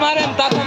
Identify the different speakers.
Speaker 1: Marem, tata.